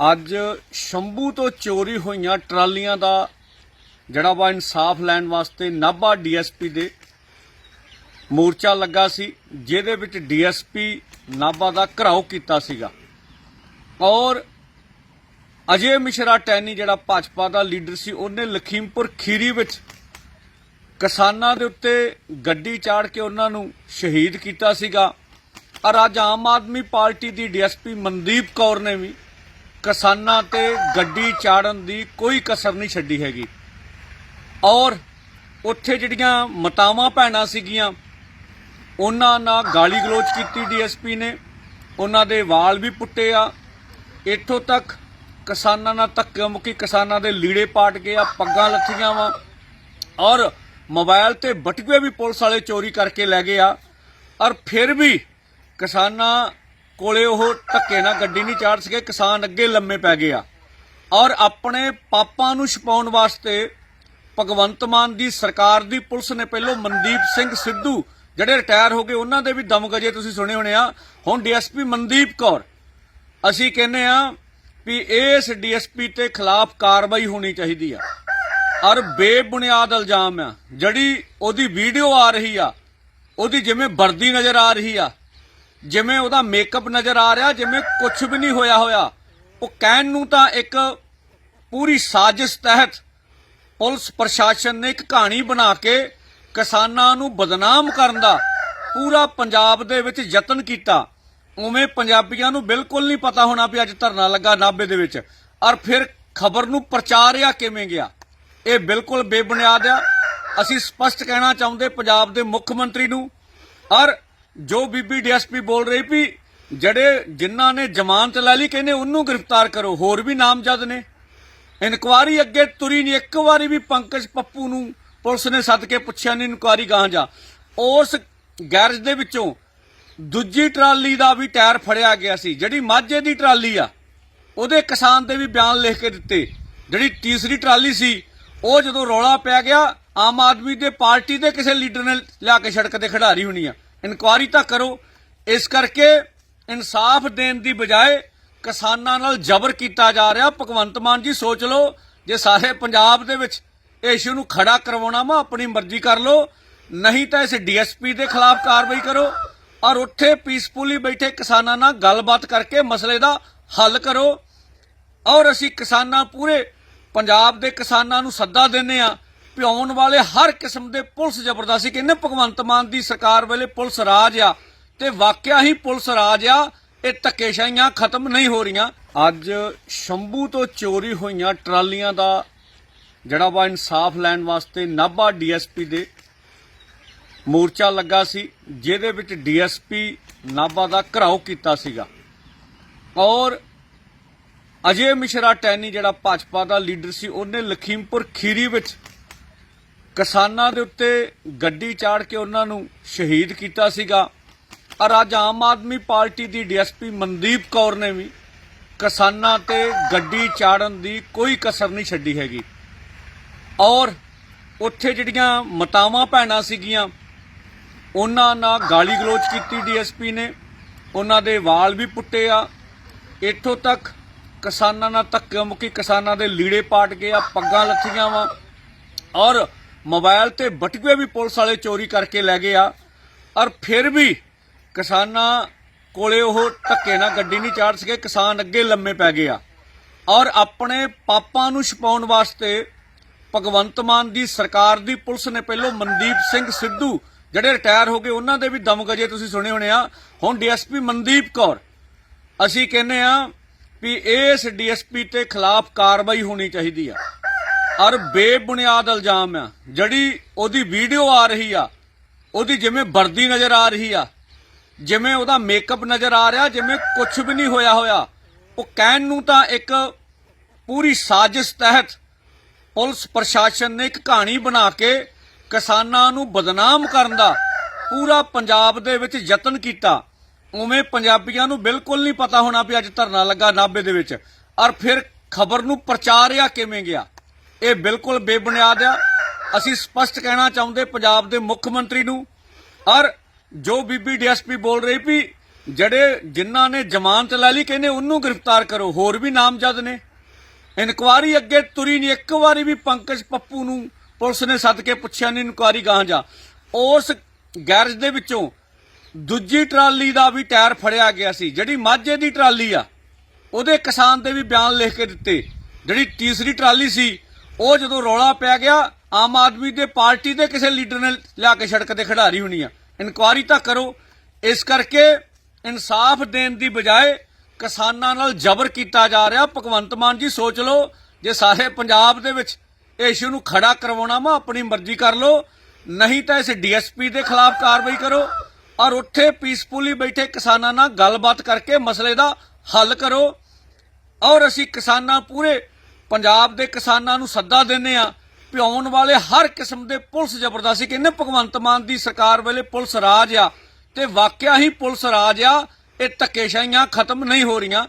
ਅੱਜ ਸ਼ੰਭੂ ਤੋਂ ਚੋਰੀ ਹੋਈਆਂ ਟਰਾਲੀਆਂ ਦਾ ਜਿਹੜਾ ਵਾ ਇਨਸਾਫ ਲੈਣ ਵਾਸਤੇ ਨਾਭਾ ਡੀਐਸਪੀ ਦੇ ਮੋਰਚਾ ਲੱਗਾ ਸੀ, ਜਿਹਦੇ ਵਿੱਚ ਡੀਐਸਪੀ ਨਾਭਾ ਦਾ ਘਰਾਓ ਕੀਤਾ ਸੀਗਾ। ਔਰ ਅਜੇ ਮਿਸ਼ਰਾ ਟੈਨੀ ਜਿਹੜਾ ਭਾਜਪਾ ਦਾ ਲੀਡਰ ਸੀ, ਉਹਨੇ ਲਖੀਮਪੁਰ ਖੀਰੀ ਵਿੱਚ ਕਿਸਾਨਾਂ ਦੇ ਉੱਤੇ ਗੱਡੀ ਚਾੜ ਕੇ ਉਹਨਾਂ ਨੂੰ ਸ਼ਹੀਦ ਕੀਤਾ ਸੀਗਾ। ਔਰ ਅੱਜ ਆਮ ਆਦਮੀ ਪਾਰਟੀ ਦੀ ਡੀਐਸਪੀ ਮਨਦੀਪ ਕੌਰ ਨੇ ਵੀ ਕਿਸਾਨਾਂ ਤੇ ਗੱਡੀ ਚਾੜਨ ਦੀ ਕੋਈ ਕਸਰ ਨਹੀਂ ਛੱਡੀ ਹੈਗੀ। ਔਰ ਉੱਥੇ ਜਿਹੜੀਆਂ ਮਤਾਵਾਂ ਭੈਣਾਂ ਸੀਗੀਆਂ, ਉਹਨਾਂ ਨਾਲ ਗਾਲੀ ਗਲੋਚ ਕੀਤੀ ਡੀਐਸਪੀ ਨੇ, ਉਹਨਾਂ ਦੇ ਵਾਲ ਵੀ ਪੁੱਟੇ ਆ। ਇੱਥੋਂ ਤੱਕ ਕਿਸਾਨਾਂ ਨਾਲ ਧੱਕੇ ਮੁੱਕੀ ਕਿਸਾਨਾਂ ਦੇ ਲੀੜੇ ਪਾਟ ਗਏ ਆ, ਪੱਗਾਂ ਲੱਥੀਆਂ ਵਾ। ਔਰ ਮੋਬਾਈਲ ਤੇ ਬਟੂਏ ਵੀ ਪੁਲਿਸ ਵਾਲੇ ਚੋਰੀ ਕਰਕੇ ਲੈ ਗਏ ਆ। ਔਰ ਫਿਰ ਵੀ ਕਿਸਾਨਾਂ ਕੋਲੇ ਉਹ ਧੱਕੇ ਨਾਲ ਗੱਡੀ ਨਹੀਂ ਚਾੜ ਸਕੇ, ਕਿਸਾਨ ਅੱਗੇ ਲੰਮੇ ਪੈ ਗਏ ਆ। ਔਰ ਆਪਣੇ ਪਾਪਾਂ ਨੂੰ ਛਪਾਉਣ ਵਾਸਤੇ ਭਗਵੰਤ ਮਾਨ ਦੀ ਸਰਕਾਰ ਦੀ ਪੁਲਿਸ ਨੇ ਪਹਿਲੋਂ ਮਨਦੀਪ ਸਿੰਘ ਸਿੱਧੂ, ਜਿਹੜੇ ਰਿਟਾਇਰ ਹੋ ਗਏ, ਉਹਨਾਂ ਦੇ ਵੀ ਦਮਗਜੇ ਤੁਸੀਂ ਸੁਣੇ ਹੋਣੇ ਆ। ਹੁਣ ਡੀਐਸਪੀ ਮਨਦੀਪ ਕੌਰ, ਅਸੀਂ ਕਹਿੰਦੇ ਆ ਵੀ ਇਸ ਡੀਐਸਪੀ ਤੇ ਖਿਲਾਫ ਕਾਰਵਾਈ ਹੋਣੀ ਚਾਹੀਦੀ ਆ। ਔਰ ਬੇਬੁਨਿਆਦ ਇਲਜ਼ਾਮ ਆ, ਜਿਹੜੀ ਉਹਦੀ ਵੀਡੀਓ ਆ ਰਹੀ ਆ, ਉਹਦੀ ਜਿਵੇਂ ਵਰਦੀ ਨਜ਼ਰ ਆ ਰਹੀ ਆ ਜਿਵੇਂ ਉਹਦਾ ਮੇਕਅਪ ਨਜ਼ਰ ਆ ਰਿਹਾ, ਜਿਵੇਂ ਕੁਝ ਵੀ ਨਹੀਂ ਹੋਇਆ ਹੋਇਆ। ਉਹ ਕਹਿਣ ਨੂੰ ਤਾਂ ਇੱਕ ਪੂਰੀ ਸਾਜ਼ਿਸ਼ ਤਹਿਤ ਪੁਲਿਸ ਪ੍ਰਸ਼ਾਸਨ ਨੇ ਇੱਕ ਕਹਾਣੀ ਬਣਾ ਕੇ ਕਿਸਾਨਾਂ ਨੂੰ ਬਦਨਾਮ ਕਰਨ ਦਾ ਪੂਰਾ ਪੰਜਾਬ ਦੇ ਵਿੱਚ ਯਤਨ ਕੀਤਾ। ਉਵੇਂ ਪੰਜਾਬੀਆਂ ਨੂੰ ਬਿਲਕੁਲ ਨਹੀਂ ਪਤਾ ਹੋਣਾ ਵੀ ਅੱਜ ਧਰਨਾ ਲੱਗਾ ਨਾਭੇ ਦੇ ਵਿੱਚ। ਔਰ ਫਿਰ ਖਬਰ ਨੂੰ ਪ੍ਰਚਾਰਿਆ ਕਿਵੇਂ ਗਿਆ? ਇਹ ਬਿਲਕੁਲ ਬੇਬੁਨਿਆਦ ਆ। ਅਸੀਂ ਸਪਸ਼ਟ ਕਹਿਣਾ ਚਾਹੁੰਦੇ ਪੰਜਾਬ ਦੇ ਮੁੱਖ ਮੰਤਰੀ ਨੂੰ। ਔਰ ਜੋ ਬੀਬੀ ਡੀਐਸਪੀ ਬੋਲ ਰਹੀ ਵੀ ਜਿਹੜੇ ਜਿਨ੍ਹਾਂ ਨੇ ਜ਼ਮਾਨਤ ਲੈ ਲਈ ਕਹਿੰਦੇ ਉਹਨੂੰ ਗ੍ਰਿਫਤਾਰ ਕਰੋ, ਹੋਰ ਵੀ ਨਾਮਜ਼ਦ ਨੇ। ਇਨਕੁਆਰੀ ਅੱਗੇ ਤੁਰੀ ਨਹੀਂ, ਇੱਕ ਵਾਰੀ ਵੀ ਪੰਕਜ ਪੱਪੂ ਨੂੰ ਪੁਲਿਸ ਨੇ ਸੱਦ ਕੇ ਪੁੱਛਿਆ ਨਹੀਂ ਇਨਕੁਆਰੀ ਗਾਂ ਜਾ। ਉਸ ਗੈਰਜ ਦੇ ਵਿੱਚੋਂ ਦੂਜੀ ਟਰਾਲੀ ਦਾ ਵੀ ਟਾਇਰ ਫੜਿਆ ਗਿਆ ਸੀ, ਜਿਹੜੀ ਮਾਝੇ ਦੀ ਟਰਾਲੀ ਆ, ਉਹਦੇ ਕਿਸਾਨ ਦੇ ਵੀ ਬਿਆਨ ਲਿਖ ਕੇ ਦਿੱਤੇ। ਜਿਹੜੀ ਤੀਸਰੀ ਟਰਾਲੀ ਸੀ, ਉਹ ਜਦੋਂ ਰੌਲਾ ਪੈ ਗਿਆ, ਆਮ ਆਦਮੀ ਦੇ ਪਾਰਟੀ ਦੇ ਕਿਸੇ ਲੀਡਰ ਨੇ ਲਿਆ ਕੇ ਸੜਕ ਤੇ ਖਿਡਾਰੀ ਹੋਣੀ ਆ। ਇਨਕੁਆਰੀ ਤਾਂ ਕਰੋ। ਇਸ ਕਰਕੇ ਇਨਸਾਫ ਦੇਣ ਦੀ ਬਜਾਏ ਕਿਸਾਨਾਂ ਨਾਲ ਜ਼ਬਰ ਕੀਤਾ ਜਾ ਰਿਹਾ। ਭਗਵੰਤ ਮਾਨ ਜੀ, ਸੋਚ ਲਓ, ਜੇ ਸਾਰੇ ਪੰਜਾਬ ਦੇ ਵਿੱਚ ਇਹ ਇਸ਼ੂ ਨੂੰ ਖੜਾ ਕਰਵਾਉਣਾ ਵਾ, ਆਪਣੀ ਮਰਜ਼ੀ ਕਰ ਲਓ। ਨਹੀਂ ਤਾਂ ਇਸ ਡੀਐਸਪੀ ਦੇ ਖਿਲਾਫ ਕਾਰਵਾਈ ਕਰੋ ਔਰ ਉੱਥੇ ਪੀਸਫੁਲੀ ਬੈਠੇ ਕਿਸਾਨਾਂ ਨਾਲ ਗੱਲਬਾਤ ਕਰਕੇ ਮਸਲੇ ਦਾ ਹੱਲ ਕਰੋ। ਔਰ ਅਸੀਂ ਕਿਸਾਨਾਂ, ਪੂਰੇ ਪੰਜਾਬ ਦੇ ਕਿਸਾਨਾਂ ਨੂੰ ਸੱਦਾ ਦਿੰਨੇ ਆ ਵੀ ਵਾਲੇ ਹਰ ਕਿਸਮ ਦੇ ਪੁਲਿਸ ਜ਼ਬਰਦਸਤੀ ਕਹਿੰਦੇ ਭਗਵੰਤ ਮਾਨ ਦੀ ਸਰਕਾਰ ਵੇਲੇ ਪੁਲਿਸ ਰਾਜ ਆ ਤੇ ਵਾਕਿਆ ਹੀ ਪੁਲਿਸ ਰਾਜ ਆ, ਇਹ ਧੱਕੇਸ਼ਾਹੀਆਂ ਖਤਮ ਨਹੀਂ ਹੋ ਰਹੀਆਂ। ਅੱਜ ਸ਼ੰਭੂ ਤੋਂ ਚੋਰੀ ਹੋਈਆਂ ਟਰਾਲੀਆਂ ਦਾ ਜਿਹੜਾ ਵਾ ਇਨਸਾਫ ਲੈਣ ਵਾਸਤੇ ਨਾਭਾ ਡੀਐਸਪੀ ਦੇ ਮੋਰਚਾ ਲੱਗਾ ਸੀ, ਜਿਹਦੇ ਵਿੱਚ ਡੀਐਸਪੀ ਨਾਭਾ ਦਾ ਘਰਾਓ ਕੀਤਾ ਸੀਗਾ। ਔਰ ਅਜੇ ਮਿਸ਼ਰਾ ਟੈਨੀ ਜਿਹੜਾ ਭਾਜਪਾ ਦਾ ਲੀਡਰ ਸੀ, ਉਹਨੇ ਲਖੀਮਪੁਰ ਖੀਰੀ ਵਿੱਚ ਕਿਸਾਨਾਂ ਦੇ ਉੱਤੇ ਗੱਡੀ ਚਾੜ ਕੇ ਉਹਨਾਂ ਨੂੰ ਸ਼ਹੀਦ ਕੀਤਾ ਸੀਗਾ। ਔਰ ਅੱਜ ਆਮ ਆਦਮੀ ਪਾਰਟੀ ਦੀ ਡੀਐਸਪੀ ਮਨਦੀਪ ਕੌਰ ਨੇ ਵੀ ਕਿਸਾਨਾਂ ਤੇ ਗੱਡੀ ਚਾੜਨ ਦੀ ਕੋਈ ਕਸਰ ਨਹੀਂ ਛੱਡੀ ਹੈਗੀ। ਔਰ ਉੱਥੇ ਜਿਹੜੀਆਂ ਮਤਾਵਾਂ ਭੈਣਾਂ ਸੀਗੀਆਂ, ਉਹਨਾਂ ਨਾਲ ਗਾਲੀ ਗਲੋਚ ਕੀਤੀ ਡੀਐਸਪੀ ਨੇ। ਉਹਨਾਂ ਦੇ ਵਾਲ ਵੀ ਪੁੱਟੇ ਆ। ਇੱਥੋਂ ਤੱਕ ਕਿਸਾਨਾਂ ਨਾਲ ਧੱਕੇ ਮੁੱਕੀ ਕਿਸਾਨਾਂ ਦੇ ਲੀੜੇ ਪਾਟ ਗਏ ਆ, ਪੱਗਾਂ ਲੱਥੀਆਂ ਵਾ। ਔਰ ਮੋਬਾਈਲ ਤੇ ਬਟੂਏ ਵੀ ਪੁਲਿਸ ਵਾਲੇ ਚੋਰੀ ਕਰਕੇ ਲੈ ਗਏ ਆ। ਔਰ ਫਿਰ ਵੀ ਕਿਸਾਨਾਂ ਕੋਲੇ ਉਹ ਧੱਕੇ ਨਾਲ ਗੱਡੀ ਨਹੀਂ ਚਾੜ ਸਕੇ, ਕਿਸਾਨ ਅੱਗੇ ਲੰਮੇ ਪੈ ਗਏ ਆ। ਔਰ ਆਪਣੇ ਪਾਪਾਂ ਨੂੰ ਛਪਾਉਣ ਵਾਸਤੇ ਭਗਵੰਤ ਮਾਨ ਦੀ ਸਰਕਾਰ ਦੀ ਪੁਲਿਸ ਨੇ ਪਹਿਲੋਂ ਮਨਦੀਪ ਸਿੰਘ ਸਿੱਧੂ, ਜਿਹੜੇ ਰਿਟਾਇਰ ਹੋ ਗਏ, ਉਹਨਾਂ ਦੇ ਵੀ ਦਮਗਜੇ ਤੁਸੀਂ ਸੁਣੇ ਹੋਣੇ ਆ। ਹੁਣ ਡੀਐਸਪੀ ਮਨਦੀਪ ਕੌਰ, ਅਸੀਂ ਕਹਿੰਦੇ ਆ ਵੀ ਇਸ ਡੀਐਸਪੀ ਤੇ ਖਿਲਾਫ ਕਾਰਵਾਈ ਹੋਣੀ ਚਾਹੀਦੀ ਆ। ਔਰ ਬੇਬੁਨਿਆਦ ਇਲਜ਼ਾਮ ਆ। ਜਿਹੜੀ ਉਹਦੀ ਵੀਡੀਓ ਆ ਰਹੀ ਆ, ਉਹਦੀ ਜਿਵੇਂ ਵਰਦੀ ਨਜ਼ਰ ਆ ਰਹੀ ਆ, ਜਿਵੇਂ ਉਹਦਾ ਮੇਕਅਪ ਨਜ਼ਰ ਆ ਰਿਹਾ, ਜਿਵੇਂ ਕੁਝ ਵੀ ਨਹੀਂ ਹੋਇਆ ਹੋਇਆ, ਉਹ ਕਹਿਣ ਨੂੰ ਤਾਂ ਇੱਕ ਪੂਰੀ ਸਾਜ਼ਿਸ਼ ਤਹਿਤ ਪੁਲਿਸ ਪ੍ਰਸ਼ਾਸਨ ਨੇ ਇੱਕ ਕਹਾਣੀ ਬਣਾ ਕੇ ਕਿਸਾਨਾਂ ਨੂੰ ਬਦਨਾਮ ਕਰਨ ਦਾ ਪੂਰਾ ਪੰਜਾਬ ਦੇ ਵਿੱਚ ਯਤਨ ਕੀਤਾ। ਉਵੇਂ ਪੰਜਾਬੀਆਂ ਨੂੰ ਬਿਲਕੁਲ ਨਹੀਂ ਪਤਾ ਹੋਣਾ ਵੀ ਅੱਜ ਧਰਨਾ ਲੱਗਾ ਨਾਭੇ ਦੇ ਵਿੱਚ। ਔਰ ਫਿਰ ਖਬਰ ਨੂੰ ਪ੍ਰਚਾਰਿਆ ਕਿਵੇਂ ਗਿਆ। ਇਹ ਬਿਲਕੁਲ ਬੇਬੁਨਿਆਦ ਆ। ਅਸੀਂ ਸਪਸ਼ਟ ਕਹਿਣਾ ਚਾਹੁੰਦੇ ਪੰਜਾਬ ਦੇ ਮੁੱਖ ਮੰਤਰੀ ਨੂੰ। ਔਰ ਜੋ ਬੀਬੀ ਡੀਐਸਪੀ ਬੋਲ ਰਹੀ ਵੀ ਜਿਹੜੇ ਜਿਨ੍ਹਾਂ ਨੇ ਜ਼ਮਾਨਤ ਲੈ ਲਈ, ਕਹਿੰਦੇ ਉਹਨੂੰ ਗ੍ਰਿਫਤਾਰ ਕਰੋ, ਹੋਰ ਵੀ ਨਾਮਜ਼ਦ ਨੇ। ਇਨਕੁਆਰੀ ਅੱਗੇ ਤੁਰੀ ਨਹੀਂ, ਇੱਕ ਵਾਰੀ ਵੀ ਪੰਕਜ ਪੱਪੂ ਨੂੰ ਪੁਲਿਸ ਨੇ ਸੱਦ ਕੇ ਪੁੱਛਿਆ ਨਹੀਂ, ਇਨਕੁਆਰੀ ਗਾਂ ਜਾ। ਉਸ ਗੈਰਜ ਦੇ ਵਿੱਚੋਂ ਦੂਜੀ ਟਰਾਲੀ ਦਾ ਵੀ ਟਾਇਰ ਫੜਿਆ ਗਿਆ ਸੀ, ਜਿਹੜੀ ਮਾਝੇ ਦੀ ਟਰਾਲੀ ਆ। ਉਹਦੇ ਕਿਸਾਨ ਦੇ ਵੀ ਬਿਆਨ ਲਿਖ ਕੇ ਦਿੱਤੇ। ਜਿਹੜੀ ਤੀਸਰੀ ਟਰਾਲੀ ਸੀ ਉਹ ਜਦੋਂ ਰੌਲਾ ਪੈ ਗਿਆ, ਆਮ ਆਦਮੀ ਦੇ ਪਾਰਟੀ ਦੇ ਕਿਸੇ ਲੀਡਰ ਨੇ ਲਿਆ ਕੇ ਸੜਕ ਤੇ ਖਿਡਾਰੀ ਹੋਣੀ ਆ। ਇਨਕੁਆਰੀ ਤਾਂ ਕਰੋ। ਇਸ ਕਰਕੇ ਇਨਸਾਫ ਦੇਣ ਦੀ ਬਜਾਏ ਕਿਸਾਨਾਂ ਨਾਲ ਜ਼ਬਰ ਕੀਤਾ ਜਾ ਰਿਹਾ। ਭਗਵੰਤ ਮਾਨ ਜੀ, ਸੋਚ ਲਓ, ਜੇ ਸਾਰੇ ਪੰਜਾਬ ਦੇ ਵਿੱਚ ਇਹ ਇਸ਼ੂ ਨੂੰ ਖੜਾ ਕਰਵਾਉਣਾ ਵਾ, ਆਪਣੀ ਮਰਜ਼ੀ ਕਰ ਲਓ। ਨਹੀਂ ਤਾਂ ਇਸ ਡੀਐਸਪੀ ਦੇ ਖਿਲਾਫ ਕਾਰਵਾਈ ਕਰੋ ਔਰ ਉੱਥੇ ਪੀਸਫੁਲੀ ਬੈਠੇ ਕਿਸਾਨਾਂ ਨਾਲ ਗੱਲਬਾਤ ਕਰਕੇ ਮਸਲੇ ਦਾ ਹੱਲ ਕਰੋ। ਔਰ ਅਸੀਂ ਕਿਸਾਨਾਂ ਪੂਰੇ ਪੰਜਾਬ ਦੇ ਕਿਸਾਨਾਂ ਨੂੰ ਸੱਦਾ ਦਿੰਨੇ ਆ ਵੀ ਵਾਲੇ ਹਰ ਕਿਸਮ ਦੇ ਪੁਲਿਸ ਜ਼ਬਰਦਸਤੀ ਕਹਿੰਦੇ ਭਗਵੰਤ ਮਾਨ ਦੀ ਸਰਕਾਰ ਵੇਲੇ ਪੁਲਿਸ ਰਾਜ ਆ ਤੇ ਵਾਕਿਆ ਹੀ ਪੁਲਿਸ ਰਾਜ ਆ, ਇਹ ਧੱਕੇਸ਼ਾਹੀਆਂ ਖਤਮ ਨਹੀਂ ਹੋ ਰਹੀਆਂ।